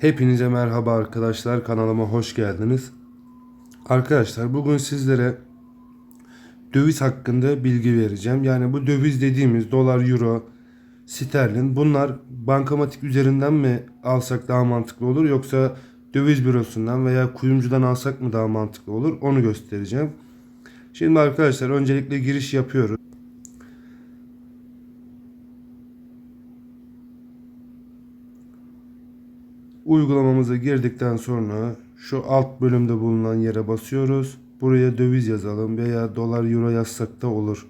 Hepinize merhaba arkadaşlar kanalıma hoş geldiniz. Arkadaşlar bugün sizlere döviz hakkında bilgi vereceğim. Yani bu döviz dediğimiz dolar, euro, sterlin bunlar bankamatik üzerinden mi alsak daha mantıklı olur yoksa döviz bürosundan veya kuyumcudan alsak mı daha mantıklı olur onu göstereceğim. Şimdi arkadaşlar öncelikle giriş yapıyoruz. Uygulamamıza girdikten sonra şu alt bölümde bulunan yere basıyoruz. Buraya döviz yazalım veya dolar euro yazsak da olur.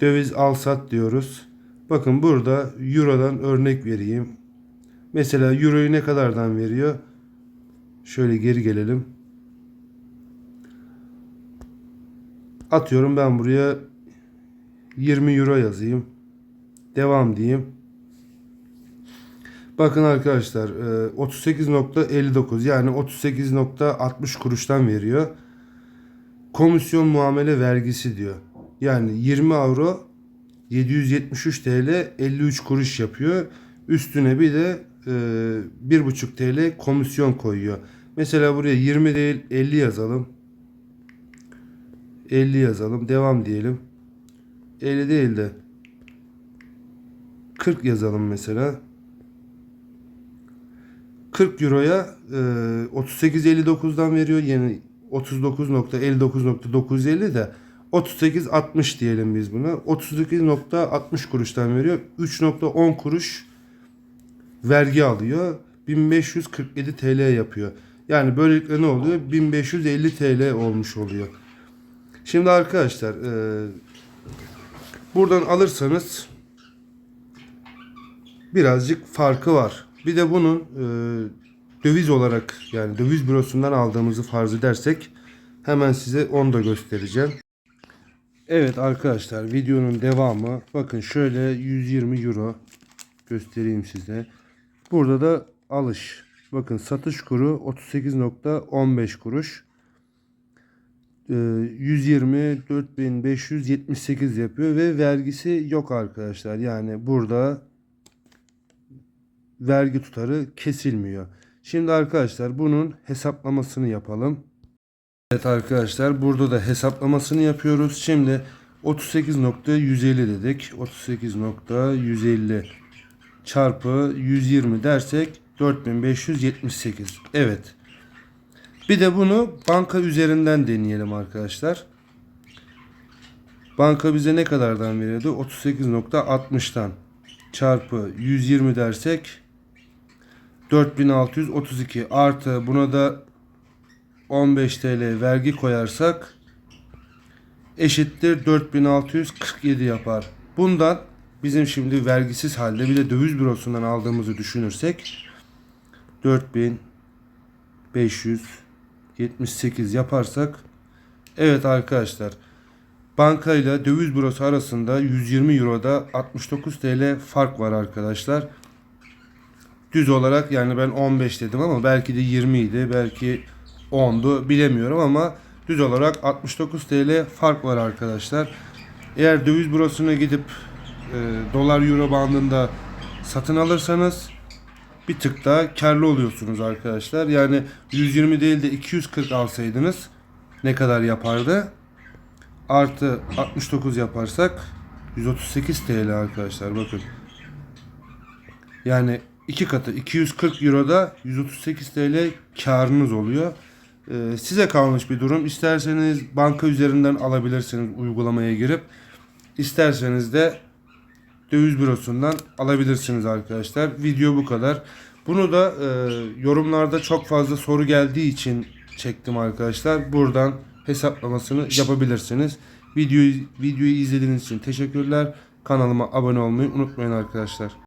Döviz al sat diyoruz. Bakın burada eurodan örnek vereyim. Mesela euroyu ne kadardan veriyor? Şöyle geri gelelim. Atıyorum ben buraya 20 euro yazayım. Devam diyeyim. Bakın arkadaşlar e, 38.59 yani 38.60 kuruştan veriyor. Komisyon muamele vergisi diyor. Yani 20 euro 773 TL 53 kuruş yapıyor. Üstüne bir de e, 1,5 TL komisyon koyuyor. Mesela buraya 20 değil 50 yazalım. 50 yazalım. Devam diyelim. 50 değil de 40 yazalım mesela. 40 euroya e, 38.59'dan veriyor. Yani 39.59.950 de 38.60 diyelim biz buna. 38.60 kuruştan veriyor. 3.10 kuruş vergi alıyor. 1547 TL yapıyor. Yani böylelikle ne oluyor? 1550 TL olmuş oluyor. Şimdi arkadaşlar e, buradan alırsanız birazcık farkı var. Bir de bunun e, döviz olarak yani döviz bürosundan aldığımızı farz edersek hemen size onu da göstereceğim. Evet arkadaşlar videonun devamı bakın şöyle 120 euro göstereyim size. Burada da alış. Bakın satış kuru 38.15 kuruş. Ee, 124.578 yapıyor ve vergisi yok arkadaşlar. Yani burada vergi tutarı kesilmiyor. Şimdi arkadaşlar bunun hesaplamasını yapalım. Evet arkadaşlar burada da hesaplamasını yapıyoruz. Şimdi 38.150 dedik. 38.150 çarpı 120 dersek 4578. Evet. Bir de bunu banka üzerinden deneyelim arkadaşlar. Banka bize ne kadardan veriyordu? 38.60'tan çarpı 120 dersek 4632 artı buna da 15 TL vergi koyarsak eşittir 4647 yapar. Bundan bizim şimdi vergisiz halde bir de döviz bürosundan aldığımızı düşünürsek 4578 yaparsak evet arkadaşlar bankayla döviz bürosu arasında 120 Euro'da 69 TL fark var arkadaşlar. Düz olarak yani ben 15 dedim ama belki de 20 idi belki 10'du bilemiyorum ama düz olarak 69 TL fark var arkadaşlar. Eğer döviz bürosuna gidip e, dolar euro bandında satın alırsanız bir tık daha karlı oluyorsunuz arkadaşlar. Yani 120 değil de 240 alsaydınız ne kadar yapardı? Artı 69 yaparsak 138 TL arkadaşlar bakın. Yani iki katı 240 Euro'da 138 TL karınız oluyor. Ee, size kalmış bir durum. İsterseniz banka üzerinden alabilirsiniz uygulamaya girip. İsterseniz de döviz bürosundan alabilirsiniz arkadaşlar. Video bu kadar. Bunu da e, yorumlarda çok fazla soru geldiği için çektim arkadaşlar. Buradan hesaplamasını yapabilirsiniz. Videoyu videoyu izlediğiniz için teşekkürler. Kanalıma abone olmayı unutmayın arkadaşlar.